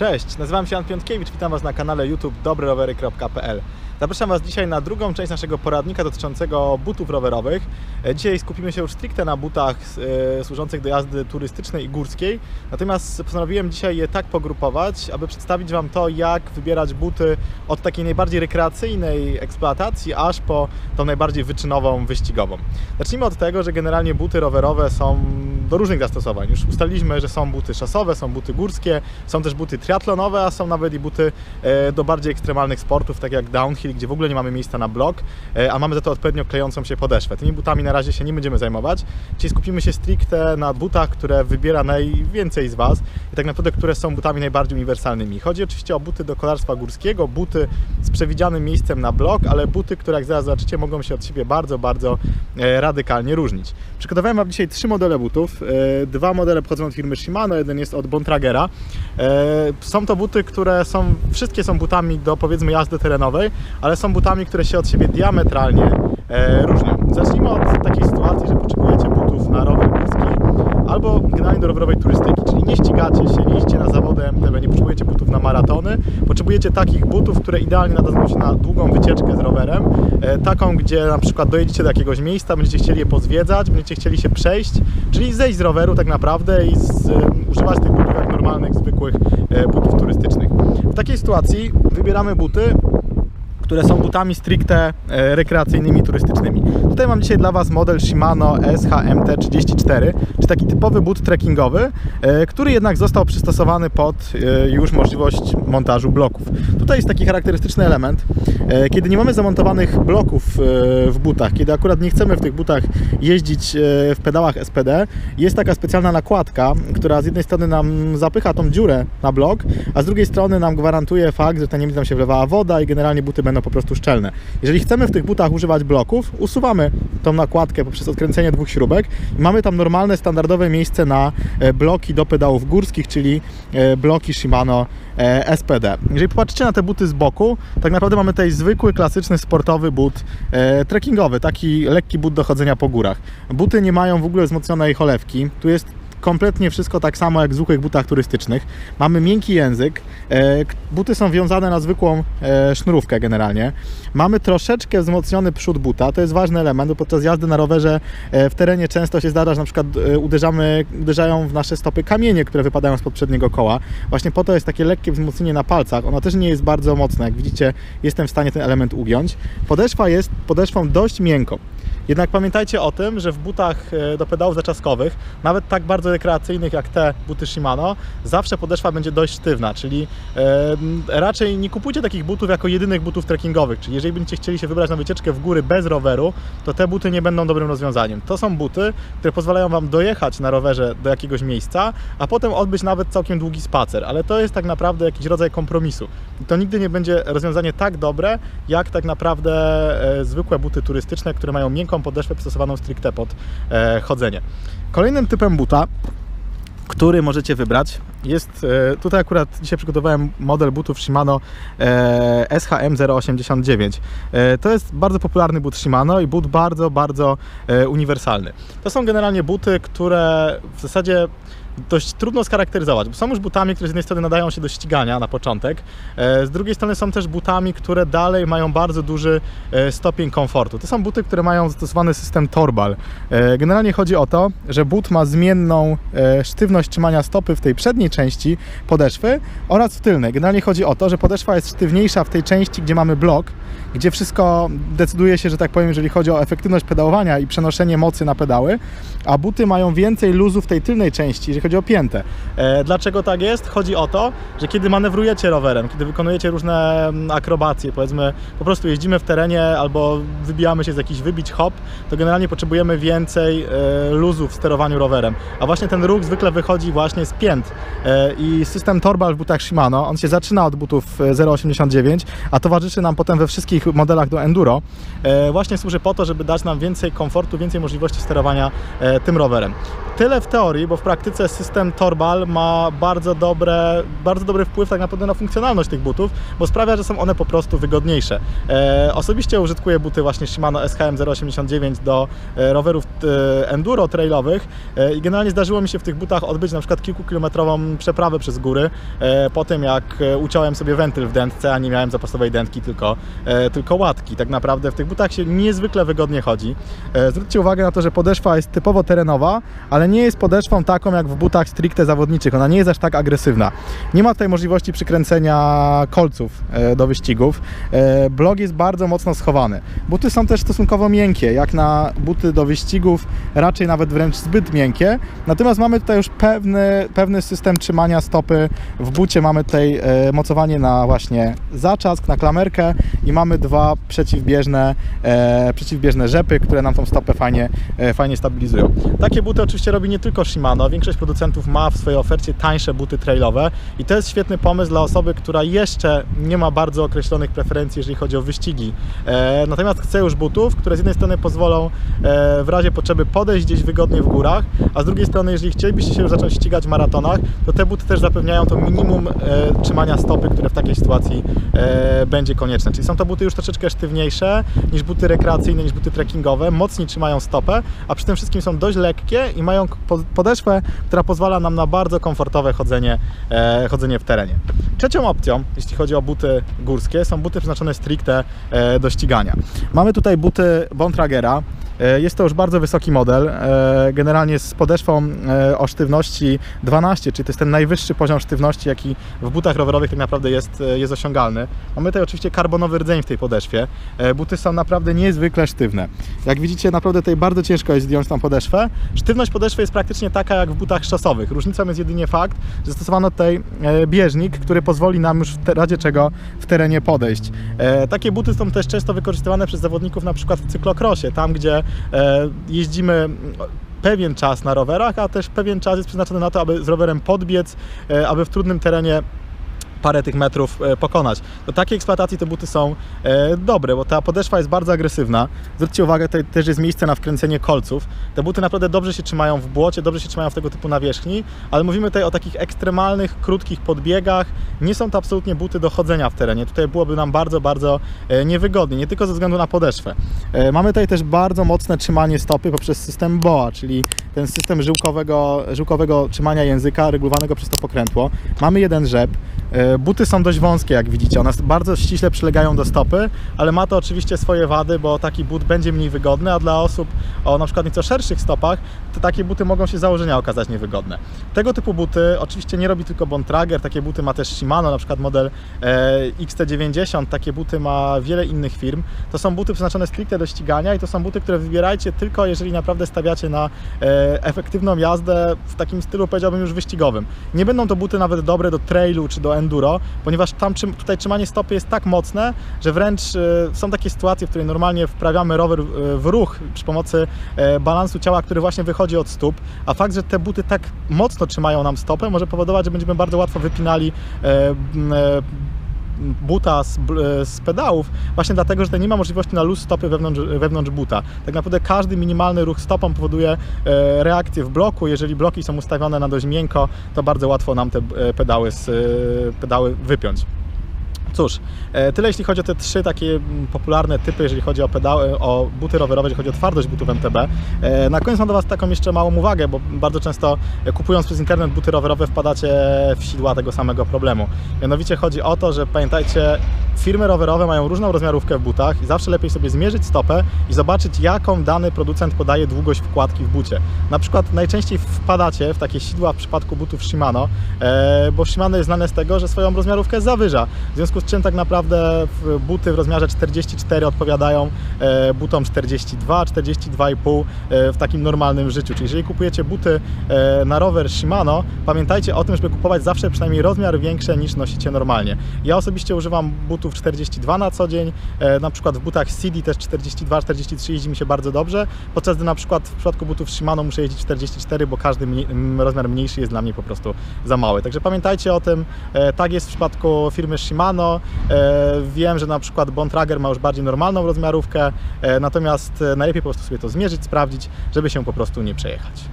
Cześć, nazywam się Jan Piątkiewicz, witam Was na kanale YouTube dobrerowery.pl. Zapraszam Was dzisiaj na drugą część naszego poradnika dotyczącego butów rowerowych. E, Dzisiaj skupimy się już stricte na butach e, służących do jazdy turystycznej i górskiej. Natomiast postanowiłem dzisiaj je tak pogrupować, aby przedstawić Wam to, jak wybierać buty od takiej najbardziej rekreacyjnej eksploatacji, aż po tą najbardziej wyczynową, wyścigową. Zacznijmy od tego, że generalnie buty rowerowe są do różnych zastosowań. Już ustaliliśmy, że są buty szasowe, są buty górskie, są też buty triatlonowe, a są nawet i buty e, do bardziej ekstremalnych sportów, tak jak downhill, gdzie w ogóle nie mamy miejsca na blok, e, a mamy za to odpowiednio klejącą się podeszwę. Tymi butami na razie się nie będziemy zajmować. Dzisiaj skupimy się stricte na butach, które wybiera najwięcej z Was i tak naprawdę, które są butami najbardziej uniwersalnymi. Chodzi oczywiście o buty do kolarstwa górskiego, buty z przewidzianym miejscem na blok, ale buty, które jak zaraz zobaczycie, mogą się od siebie bardzo, bardzo e, radykalnie różnić. Przygotowałem Wam dzisiaj trzy modele butów. E, Dwa modele pochodzą od firmy Shimano, jeden jest od Bontragera. Są to buty, które są, wszystkie są butami do powiedzmy jazdy terenowej, ale są butami, które się od siebie diametralnie e, różnią. Zacznijmy od takiej sytuacji, że potrzebujecie butów na rower górski albo generalnie do rowerowej turystyki, czyli nie ścigacie się, nie idziecie na zawody MTB, nie potrzebujecie butów na maratony, potrzebujecie takich butów, które idealnie nadadzą się na długą wycieczkę z rowerem, e, taką, gdzie na przykład dojedziecie do jakiegoś miejsca, będziecie chcieli je pozwiedzać, będziecie chcieli się przejść, czyli zejść z roweru tak naprawdę i z, e, używać tych butów jak normalnych, zwykłych e, butów turystycznych. W takiej sytuacji wybieramy buty, które są butami stricte e, rekreacyjnymi, turystycznymi. Tutaj mam dzisiaj dla Was model Shimano SHMT34, czy taki typowy but trekkingowy, e, który jednak został przystosowany pod e, już możliwość montażu bloków. Tutaj jest taki charakterystyczny element, e, kiedy nie mamy zamontowanych bloków w butach, kiedy akurat nie chcemy w tych butach jeździć w pedałach SPD, jest taka specjalna nakładka, która z jednej strony nam zapycha tą dziurę na blok, a z drugiej strony nam gwarantuje fakt, że tam nie tam się wlewała woda i generalnie buty będą po prostu szczelne. Jeżeli chcemy w tych butach używać bloków, usuwamy tą nakładkę poprzez odkręcenie dwóch śrubek mamy tam normalne, standardowe miejsce na e, bloki do pedałów górskich, czyli e, bloki Shimano e, SPD. Jeżeli popatrzycie na te buty z boku, tak naprawdę mamy tutaj zwykły, klasyczny, sportowy but trekkingowy, taki lekki but do chodzenia po górach. Buty nie mają w ogóle wzmocnionej cholewki. Tu jest kompletnie wszystko tak samo jak w zwykłych butach turystycznych. Mamy miękki język, e, buty są wiązane na zwykłą e, sznurówkę generalnie. Mamy troszeczkę wzmocniony przód buta, to jest ważny element, bo podczas jazdy na rowerze e, w terenie często się zdarza, że na przykład uderzamy, uderzają w nasze stopy kamienie, które wypadają z przedniego koła. Właśnie po to jest takie lekkie wzmocnienie na palcach. Ono też nie jest bardzo mocne, jak widzicie jestem w stanie ten element ugiąć. Podeszwa jest podeszwą dość miękką. Jednak pamiętajcie o tym, że w butach e, do pedałów zaczaskowych, nawet tak bardzo rekreacyjnych jak te buty Shimano, zawsze podeszwa będzie dość sztywna, czyli e, raczej nie kupujcie takich butów jako jedynych butów trekkingowych, czyli jeżeli będziecie chcieli się wybrać na wycieczkę w góry bez roweru, to te buty nie będą dobrym rozwiązaniem. To są buty, które pozwalają Wam dojechać na rowerze do jakiegoś miejsca, a potem odbyć nawet całkiem długi spacer, ale to jest tak naprawdę jakiś rodzaj kompromisu. To nigdy nie będzie rozwiązanie tak dobre, jak tak naprawdę e, zwykłe buty turystyczne, które mają miękką podeszwę przystosowaną stricte pod e, chodzenie. Kolejnym typem buta, który możecie wybrać, jest e, tutaj akurat dzisiaj przygotowałem model butów Shimano e, SHM 089. E, to jest bardzo popularny but Shimano i but bardzo, bardzo uniwersalny. To są generalnie buty, które w zasadzie dość trudno scharakteryzować, bo są już butami, które z jednej strony nadają się do ścigania na początek, e, z drugiej strony są też butami, które dalej mają bardzo duży e, stopień komfortu. To są buty, które mają zastosowany system torbal. E, Generalnie chodzi o to, że but ma zmienną sztywność trzymania stopy w tej przedniej części podeszwy oraz w tylnej. Generalnie chodzi o to, że podeszwa jest sztywniejsza w tej części, gdzie mamy blok, gdzie wszystko decyduje się, że tak powiem, jeżeli chodzi o efektywność pedałowania i przenoszenie mocy na pedały, a buty mają więcej luzu w tej tylnej części, jeżeli chodzi o piętę. E, dlaczego tak jest? Chodzi o to, że kiedy manewrujecie rowerem, kiedy wykonujecie różne mm, akrobacje, powiedzmy po prostu jeździmy w terenie albo wybijamy się z jakichś wybić hop, to generalnie potrzebujemy więcej e, luzu w sterowaniu rowerem. A właśnie ten ruch zwykle wychodzi właśnie z pięt. E, I system Torbal w butach Shimano, on się zaczyna od butów e, 0,89, a towarzyszy nam potem we wszystkich modelach do enduro. Właśnie służy po to, żeby dać nam więcej komfortu, więcej możliwości sterowania tym rowerem. Tyle w teorii, bo w praktyce system Torbal ma bardzo, dobre, bardzo dobry wpływ tak naprawdę na funkcjonalność tych butów, bo sprawia, że są one po prostu wygodniejsze. E, osobiście użytkuję buty właśnie Shimano SHM 089 do e, rowerów e, enduro trailowych e, i generalnie zdarzyło mi się w tych butach odbyć na przykład kilkukilometrową przeprawę przez góry po tym, jak uciąłem sobie wentyl w dętce, a nie miałem zapasowej dętki, tylko, tylko łatki. Tak naprawdę w tych butach się niezwykle wygodnie chodzi. Zwróćcie uwagę na to, że podeszwa jest typowo terenowa, ale nie jest podeszwą taką jak w butach stricte zawodniczych. Ona nie jest aż tak agresywna. Nie ma tutaj możliwości przykręcenia kolców e, do wyścigów. E, blok jest bardzo mocno schowany. Buty są też stosunkowo miękkie, jak na buty do wyścigów, raczej nawet wręcz zbyt miękkie. Natomiast mamy tutaj już pewny, pewny system trzymania stopy w bucie. Mamy tutaj e, mocowanie na właśnie zaczask, na klamerkę i mamy dwa przeciwbieżne, przeciwbieżne rzepy, które nam tą stopę fajnie, fajnie stabilizują. Takie buty oczywiście robi nie tylko Shimano. Większość producentów ma w swojej ofercie tańsze buty trailowe i to jest świetny pomysł dla osoby, która jeszcze nie ma bardzo określonych preferencji, jeżeli chodzi o wyścigi. E, natomiast chce już butów, które z jednej strony pozwolą e, w razie potrzeby podejść gdzieś wygodnie w górach, a z drugiej strony, jeżeli chcielibyście się już zacząć ścigać w maratonach, to te buty też zapewniają to minimum e, trzymania stopy, które w takiej sytuacji e, będzie konieczne. Czyli są to buty już troszeczkę sztywniejsze niż buty rekreacyjne, niż buty trekkingowe, mocniej trzymają stopę, a przy tym wszystkim są dość lekkie i mają po- podeszwę, która pozwala nam na bardzo komfortowe chodzenie, e, chodzenie w terenie. Trzecią opcją, jeśli chodzi o buty górskie, są buty przeznaczone stricte e, do ścigania. Mamy tutaj buty Bontragera. E, Jest to już bardzo wysoki model, e, generalnie z podeszwą e, o sztywności 12, czyli to jest ten najwyższy poziom sztywności, jaki w butach rowerowych tak naprawdę jest, jest osiągalny. Mamy tutaj oczywiście karbonowy rdzeń w tej podeszwie. Buty są naprawdę niezwykle sztywne. Jak widzicie, naprawdę tutaj bardzo ciężko jest zdjąć tą podeszwę. Sztywność podeszwy jest praktycznie taka jak w butach szosowych. Różnicą jest jedynie fakt, że zastosowano tutaj bieżnik, który pozwoli nam już w razie czego w terenie podejść. Takie buty są też często wykorzystywane przez zawodników na przykład w cyklokrosie, tam gdzie jeździmy mm, pewien czas na rowerach, a też pewien czas jest przeznaczony na to, aby z rowerem podbiec, e, aby w trudnym terenie parę tych metrów e, pokonać. Do takiej eksploatacji te buty są e, dobre, bo ta podeszwa jest bardzo agresywna. Zwróćcie uwagę, tutaj też jest miejsce na wkręcenie kolców. Te buty naprawdę dobrze się trzymają w błocie, dobrze się trzymają w tego typu nawierzchni, ale mówimy tutaj o takich ekstremalnych, krótkich podbiegach. Nie są to absolutnie buty do chodzenia w terenie. Tutaj byłoby nam bardzo, bardzo e, niewygodnie, nie tylko ze względu na podeszwę. Mamy tutaj też bardzo mocne trzymanie stopy poprzez system BOA, czyli ten system żyłkowego, żyłkowego trzymania języka regulowanego przez to pokrętło. Mamy jeden rzep. E, Buty są dość wąskie, jak widzicie. One bardzo ściśle przylegają do stopy, ale ma to oczywiście swoje wady, bo taki but będzie mniej wygodny, a dla osób o na przykład nieco szerszych stopach, to takie buty mogą się z założenia okazać niewygodne. Tego typu buty oczywiście nie robi tylko Bontrager, takie buty ma też Shimano, na przykład model e, XT90, takie buty ma wiele innych firm. To są buty przeznaczone stricte do ścigania i to są buty, które wybierajcie tylko jeżeli naprawdę stawiacie na e, efektywną jazdę w takim stylu powiedziałbym już wyścigowym. Nie będą to buty nawet dobre do trailu czy do enduro, ponieważ tam tutaj trzymanie stopy jest tak mocne, że wręcz e, są takie sytuacje, w której normalnie wprawiamy rower e, w ruch przy pomocy e, balansu ciała, który właśnie wychodzi od stóp, a fakt, że te buty tak mocno trzymają nam stopę może powodować, że będziemy bardzo łatwo wypinali e, e, buta z, bl- z pedałów, właśnie dlatego, że nie ma możliwości na luz stopy wewnątrz, wewnątrz buta. Tak naprawdę każdy minimalny ruch stopą powoduje e, reakcję w bloku. Jeżeli bloki są ustawione na dość miękko, to bardzo łatwo nam te e, pedały, z, e, pedały wypiąć. Cóż, e, tyle jeśli chodzi o te trzy takie mm, popularne typy, jeżeli chodzi o pedały, o buty rowerowe, jeżeli chodzi o twardość butów MTB. E, Na koniec mam do Was taką jeszcze małą uwagę, bo bardzo często e, kupując przez internet buty rowerowe wpadacie w sidła tego samego problemu. Mianowicie chodzi o to, że pamiętajcie, firmy rowerowe mają różną rozmiarówkę w butach i zawsze lepiej sobie zmierzyć stopę i zobaczyć, jaką dany producent podaje długość wkładki w bucie. Na przykład najczęściej wpadacie w takie sidła w przypadku butów Shimano, e, bo Shimano jest znane z tego, że swoją rozmiarówkę zawyża. W związku z czym tak naprawdę buty w rozmiarze 44 odpowiadają e, butom 42, 42,5 e, w takim normalnym życiu. Czyli jeżeli kupujecie buty na rower Shimano, pamiętajcie o tym, żeby kupować zawsze przynajmniej rozmiar większy niż nosicie normalnie. Ja osobiście używam butów 42 na co dzień, e, na przykład w butach CD też 42, 43 jeździ mi się bardzo dobrze, podczas gdy na przykład w przypadku butów Shimano muszę jeździć 44, bo każdy mniej, rozmiar mniejszy jest dla mnie po prostu za mały. Także pamiętajcie o tym, e, tak jest w przypadku firmy Shimano. E, Wiem, że na przykład Bontrager ma już bardziej normalną rozmiarówkę, natomiast najlepiej po prostu sobie to zmierzyć, sprawdzić, żeby się po prostu nie przejechać.